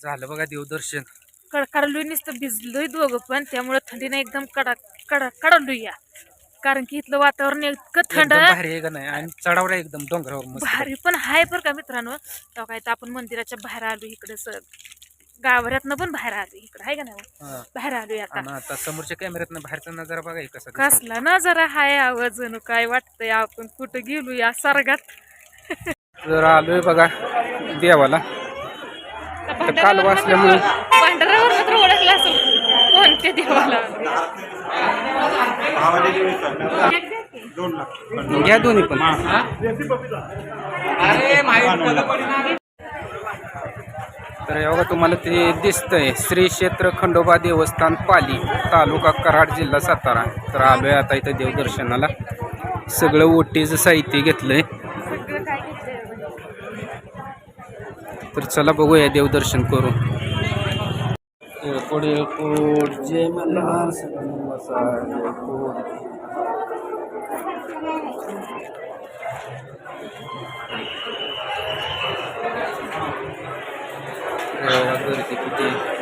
झालं बघा देवदर्शन. कड काढलोय नुसतं भिजलोय दोघं पण त्यामुळे थंडीने एकदम कडा कडा काढलोय या. कारण की इथलं वातावरण इतकं थंड. एकदम भारी आहे का नाही? आणि चढावर आहे एकदम डोंगरावर मस्त. भारी पण हाय बरं का मित्रांनो. तेव्हा काय तर आपण मंदिराच्या बाहेर आलो इकडे सर गावऱ्यातनं पण बाहेर आलो इकडे आहे का नाही हा. बाहेर आलोय आता. आणि आता समोरच्या कॅमेऱ्यात बाहेरचा नजारा बघा हे कसा दिसतो. कसला ना जरा हाय आवाज जणू काय वाटतंय आपण कुठं गेलो या सर्गात तर आलोय बघा देवाला. तर काल वाचल्यामुळे भांडारावर मात्र ओळखला असेल कोणत्या देवाला? घ्या दोन्ही पण. तर हे बघा तुम्हाला ते दिसतंय. श्री क्षेत्र खंडोबा देवस्थान पाली तालुका कराड जिल्हा सातारा. तर आलोय आता इथं देवदर्शनाला. सगळं ओटीचं साहित्य घेतलंय सगळं काय घेतलंय तर चला बघूया देवदर्शन करू पुढे कोट जय मल्हार गर्दी किती?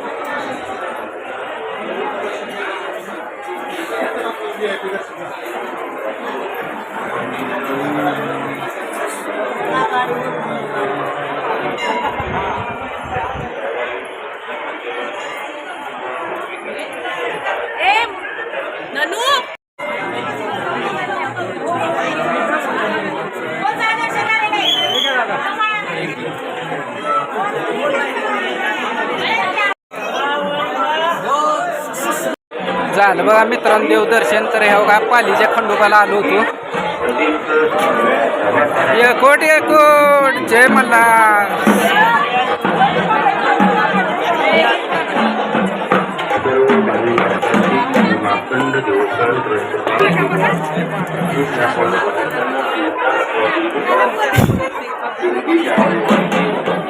झालं. बघा मित्रांनो देवदर्शन तर हे बघा पालीच्या खंडोबाला आलो होतो. एकोट एकोट जय मल्हार.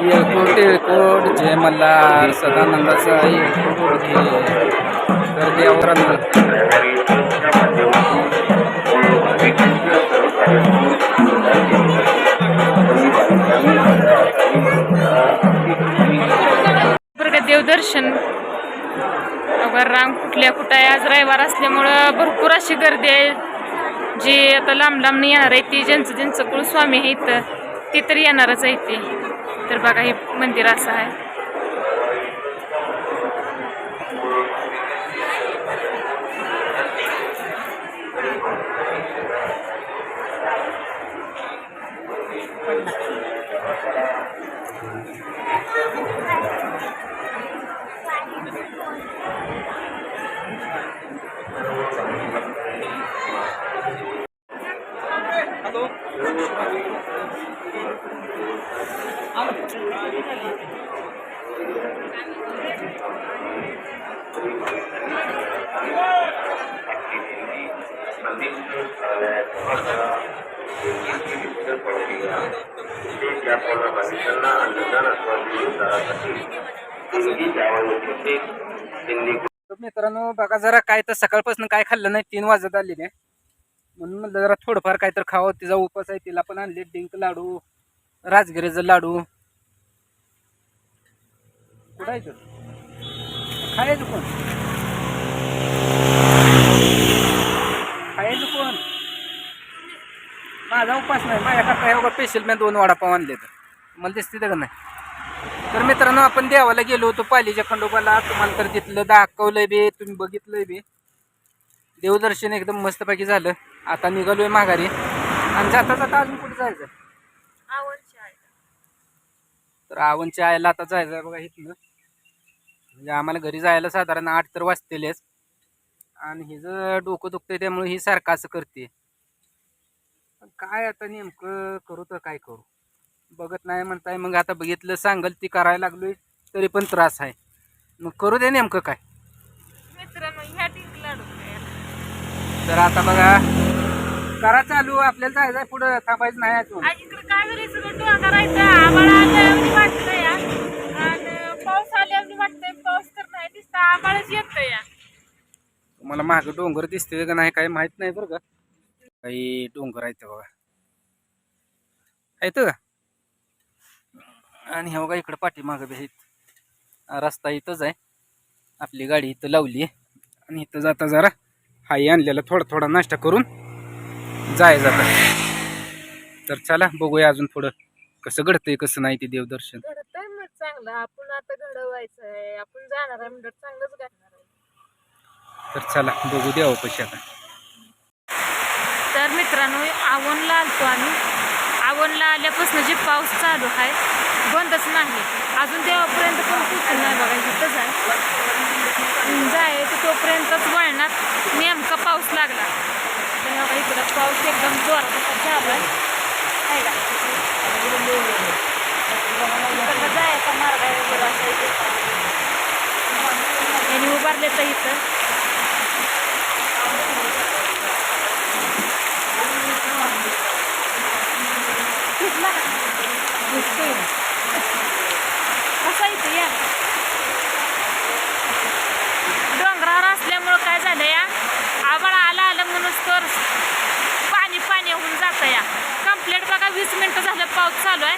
येळकोट येळकोट जय मल्हार. सदानंदाचा येळकोट घे तर देवरांना देवदर्शन. अगं रांग कुठल्या कुठं आहे आज रविवार असल्यामुळं भरपूर अशी गर्दी आहे. जी आता लांब लांब येणार आहे ती. ज्यांचं ज्यांचं कुळस्वामी आहे इथं ते तर येणारच आहे ते. तर बघा हे मंदिर असं आहे. मित्रांनो बघा जरा काय तर सकाळपासून काय खाल्लं नाही तीन वाजत आलेले. म्हणून म्हणलं जरा थोडंफार काय तर खावं तिचा उपास आहे तिला पण आणले डिंक लाडू राजगिरीचं लाडू. कुठं आहे तो? खायचं कोण? खायचं कोण? माझा उपास नाही. माझ्याकरता एवढा स्पेशल मी दोन वडापाव आणले तर. मला दिसते का नाही? तर मित्रांनो आपण देवाला गेलो होतो पालीच्या खंडोबाला. तुम्हाला तर तिथलं दाखवलंय बी. तुम्ही बघितलंय बी. देवदर्शन एकदम मस्तपैकी झालं. आता निघालोय माघारी. आणि जाता जाता अजून कुठे जायचं? तर आवनच्या आयला आता जायचं बघा इथनं. म्हणजे आम्हाला घरी जायला साधारण आठ तर वाजतेलेच. आणि हिचं डोकं दुखतंय त्यामुळे ही सारखं असं करते. काय आता नेमकं करू तर काय करू? बघत नाही म्हणताय मग आता बघितलं सांगल ती करायला लागलोय तरी पण त्रास आहे. मग करू दे नेमकं काय? तर आता बघा करा चालू आपल्याला जायचं पुढं थांबायचं नाही पाऊस आल्यावर वाटतंय पाऊस तर नाही दिसता आम्हालाच येत या. तुम्हाला मागं डोंगर दिसते का नाही काही माहीत नाही बरं का. काही डोंगर आहेत बघा. आहेत का? आणि हे बघा इकडं पाठीमागं बी आहेत. रस्ता इथंच आहे. आपली गाडी इथं लावली आहे आणि इथं जाता जरा हाई आणलेला थोडा थोडा नाश्ता करून जाय जाता. तर चला बघूया अजून थोडं कसं घडतंय कसं नाही ते देवदर्शन. चांगलं आपण आता घडवायचं आहे आपण जाणार आहे म्हणजे चांगलंच घडणार आहे. तर चला बघू द्यावं पैसे आता. तर मित्रांनो आवनला आलतो आम्ही. आवनला आल्यापासून जे पाऊस चालू आहे बंदच नाही. अजून तेव्हापर्यंत पण कुठं नाही बघा इथंच आहे. जाय तर तोपर्यंतच वळणात नेमका पाऊस लागला. बघा इकडं पाऊस एकदम जोरात असा चालू आहे आहे का इकडनं जायचा मार्ग आहे वगैरे असा इथे. यांनी उभारले तर इथं. दिसला का? दिसतोय इथे या. डोंगरावर असल्यामुळं काय झालं या? आबाळ आलं आलं म्हणून तर पाणी पाणी होऊन जातं या. कंप्लेंट बघा वीस मिनटं झालं पाऊस चालू आहे.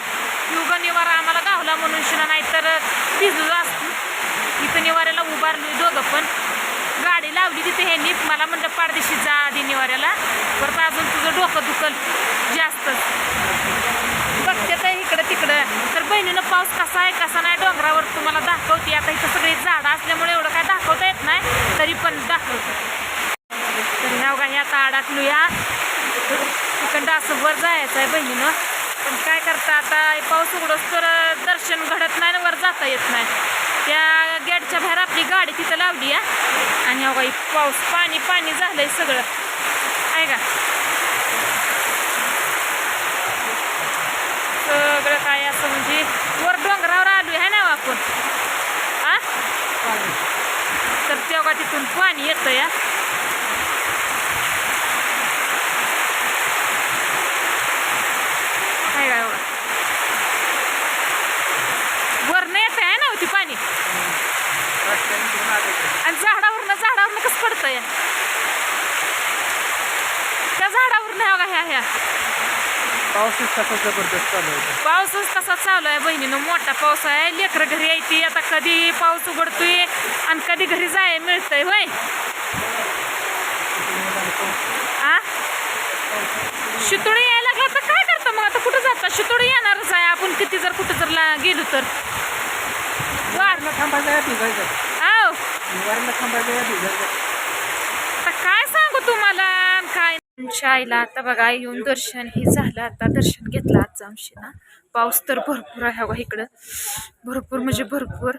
युग निवारा आम्हाला गावला म्हणून शिना नाही तर भिजू निवाऱ्याला उभारलो दोघं पण. गाडी लावली तिथे ह्यांनी. मला म्हणलं पारदेशी जा आधी निवाऱ्याला. परत अजून तुझं डोकं दुखल जास्तच बघते तर इकडं तिकडं. तर बहिणीनं पाऊस कसा आहे कसा नाही डोंगरावर तुम्हाला दाखवते. आता इथं सगळी झाडं असल्यामुळे एवढं काय दाखवता येत नाही तरी पण दाखवते. तर ह्या काही आता अडकलूया तिकडं असं वर जायचं आहे बहिणीनं. पण काय करता आता पाऊस उघडोस तर दर्शन घडत नाही ना वर जाता येत नाही. त्या गेटच्या बाहेर आपली गाडी तिथं लावली आहे आणि अगं पाऊस पाणी पाणी झालंय सगळं. आहे का? सगळं काय असं म्हणजे वर डोंगरावर आलो आहे ना हो आपण? आ तर तेव्हा तिथून पाणी येतं या काय काय एवढं वरनं येतं आहे ना हो ती पाणी आणि झाडावरनं झाडावरनं कसं पडतं या त्या झाडावरनं बघा ह्या ह्या. पाऊसच कसा जबरदस्त चालू आहे. पाऊसच तसा चालू आहे. बहिणीनं मोठा पाऊस आहे. लेकरं घरी यायची आता कधी पाऊस उघडतोय आणि कधी घरी जाय मिळतंय होय? आ? शितोडी यायला लागला तर काय करता मग? आता कुठं जाता? शितोडी येणारच आहे. आपण किती जर कुठं जर ला- गेलो तर. वार थांबायचं या आता काय सांगू तुम्हाला? काय आमच्या आईला आता बघा येऊन दर्शन हे झालं. आता दर्शन घेतलं आज आमशी ना. पाऊस तर भरपूर आहे बघा इकडं. भरपूर म्हणजे भरपूर.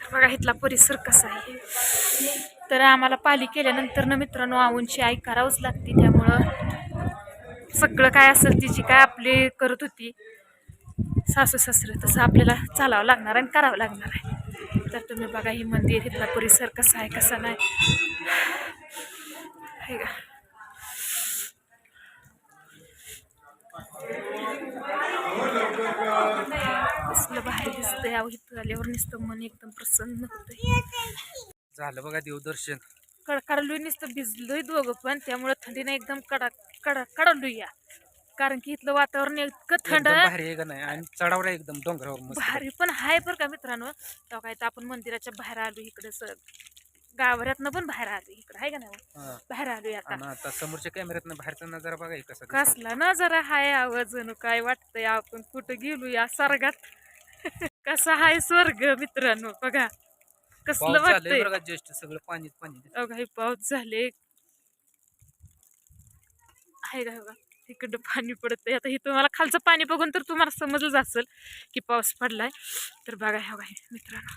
तर बघा इथला परिसर कसा आहे. तर आम्हाला पाली केल्यानंतर ना मित्रांनो आवूंची आई करावंच लागते. त्यामुळं सगळं काय असेल तिची काय आपली करत होती सासू सासरे तसं आपल्याला चालावं लागणार आणि करावं लागणार आहे. तर तुम्ही बघा ही मंदिर इथला परिसर कसा आहे कसा नाही. का कसलं दिसतंय. इथं आल्यावर नुसतं मन एकदम प्रसन्न होतंय. झालं बघा देवदर्शन. कडकडलोय नुसतं भिजलोय दोघं पण त्यामुळं थंडीनं एकदम कडा कडा कडलोय या कारण की इथलं वातावरण इतकं थंड. एकदम भारी आहे का नाही? आणि चढावर आहे एकदम डोंगरावर मस्त. भारी पण आहे बरं का मित्रांनो. तेव्हा काय तर आपण मंदिराच्या बाहेर आलो इकडे सर गावऱ्यातनं पण बाहेर आलो इकडं आहे का नाही हा. बाहेर आलोय आता. आणि आता समोरच्या कॅमेऱ्यात बाहेरचा नजारा बघा हे कसा दिसतो. कसला ना जरा हाय आवाज जणू काय वाटतंय आपण कुठं गेलो या स्वर्गात? कसा हाय स्वर्ग मित्रांनो बघा. कसलं पाऊस झालंय वाटतंय? ज्येष्ठ सगळं पाणीच पाणी दिसतंय. अगं हे पाऊस झाले आहे का बघा इकडं पाणी पडतंय. आता हे तुम्हाला खालचं पाणी बघून तर तुम्हाला समजलंच असेल की पाऊस पडलाय. तर बघा ह्या बघा मित्रांनो.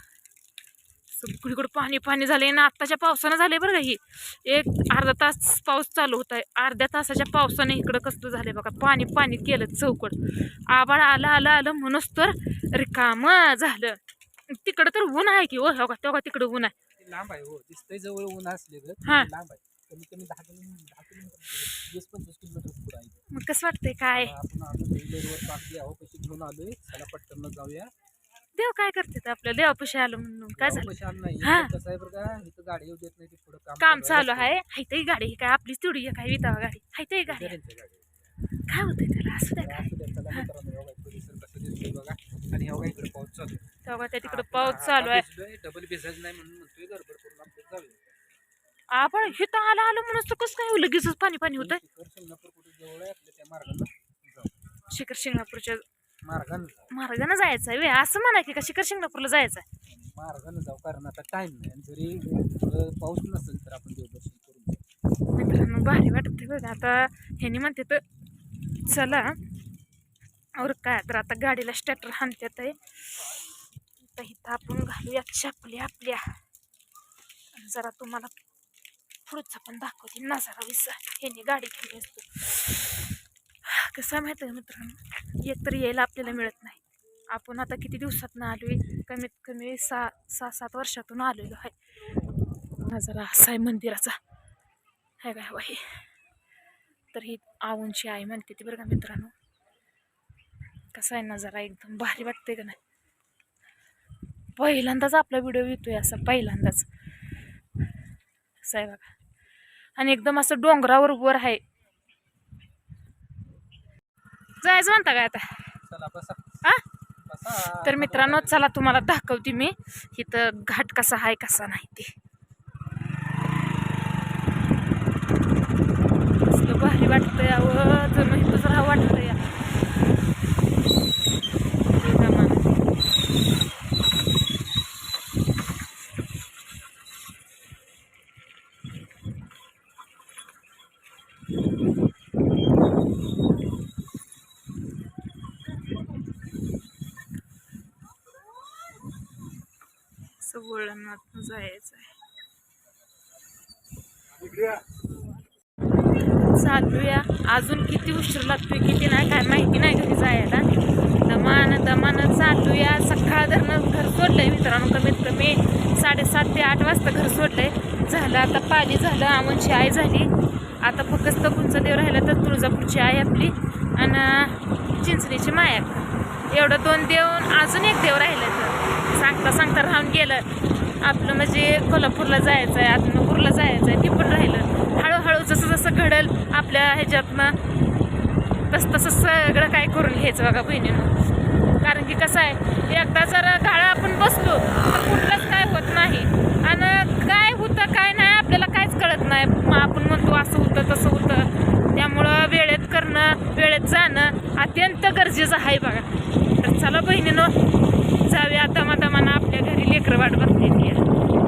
सगळीकडं पाणी पाणी झालंय ना आत्ताच्या पावसानं झालंय बरं का ही. एक अर्धा तास पाऊस चालू होता अर्ध्या तासाच्या पावसाने इकडं कसलं झालंय बघा. पाणी पाणी केलं चौकड आबाळ आलं आलं आलं म्हणूनच तर रिकाम झालं. तिकडं तर ऊन आहे की हो. हो का? तेव्हा तिकडं ऊन आहे. लांब आहे हो. दिसतंय जवळ ऊन असले हा. लांब आहे. कमी कमी दहा किलोमीटर दहा किलोमीटर वीस पंचवीस किलोमीटर पुढे आहे. मग कसं वाटतंय काय? आपण आलो बेंगलोरवर पाकली आहो कशी घेऊन आलोय. चला पटकन जाऊया. देव काय करते आपल्या देवापाशी आलं म्हणून. काय झालं? नाही. हा. इथं कसं आहे बरं का? इथं गाडी येऊ देत नाही ती पुढं काम चालू. आहे. हायतही गाडी ही काय आपलीच तेवढी आहे काय वितावा गाडी. हायतही गाडी. काय होतंय त्याला? असू द्या काय. आणि इकडे पाऊस चालू. तेव्हा त्या तिकडं आपण पाऊस चालू आहे. डबल भिजायचं नाही म्हणून म्हणतोय गडबड करून आपलं जाऊया. आपण हिथं आलं आलं म्हणून कसं काय लगेचच पाणी पाणी होतंय? शिखर शिंगणापूरच्या मार्गानं जायचं आहे असं म्हणा की का शिखर शिंगणापूरला जायचं आहे मार्गानं जाऊ कारण आता टाइम नाही जरी पाऊस नसेल तर आपण देवदर्शन करून मित्रांनो भारी वाटते बघा. आता ह्यानी म्हणते तर चला. और काय तर आता गाडीला स्टार्टर हाणत्यात आहे तर इथं आपण घालूया चपली आपल्या. जरा तुम्हाला पुढचा पण दाखवते. नजारा विसा ह्याने गाडी घेऊन असतो कसं आहे माहिती आहे का मित्रांनो? एक तर यायला आपल्याला मिळत नाही. आपण आता किती दिवसात आलोय? कमीत कमी सहा सहा सात वर्षातून आलेलो आहे. नजारा असा आहे मंदिराचा. आहे काय हे तर ही आवूंची आई म्हणते ती बरं का मित्रांनो. कसा आहे नजारा एकदम भारी वाटते का नाही? पहिल्यांदाच आपला व्हिडिओ येतोय असा पहिल्यांदाच. असं आहे बघा. आणि एकदम असं डोंगरावर वर आहे जायचं म्हणता काय आता? हा तर मित्रांनो चला तुम्हाला दाखवते मी इथं घाट कसा आहे कसा नाही ते. भारी वाटतंय अव जणू इथंच राहा वाटतंय. असं वळणात जायचं आहे चालूया. अजून किती उशीर लागतोय किती नाही काय माहिती नाही घरी जायला. दमान दमान चालूया. सकाळ धरणं घर सोडलंय मित्रांनो कमीत कमी साडेसात ते आठ वाजता घर सोडलंय. झालं आता पाली झालं आमची आई झाली. आता फक्त तकुंचा देव राहिला तर तुळजापूरची आई आपली आणि चिंचणीची माया. एवढं दोन देव अजून एक देव राहिलं तर. सांगता सांगता राहून गेलं. आपलं म्हणजे कोल्हापूरला जायचं आहे आत्मपूरला जायचं आहे ते पण राहिलं. हळूहळू जसं जसं घडेल आपल्या ह्याच्यातनं तसं तसं सगळं काय करून घ्यायचं बघा बहिणीनं. कारण की कसं आहे एकदा जर गाळा आपण बसलो तर कुठलंच काय होत नाही. आणि काय होतं काय नाही आपल्याला काहीच कळत नाही. मग आपण म्हणतो असं होतं तसं होतं. त्यामुळं वेळेत करणं वेळेत जाणं अत्यंत गरजेचं आहे बघा. तर चला बहिणीनं जाऊया आता दमानं आपल्या घरी लेकरं वाट बघते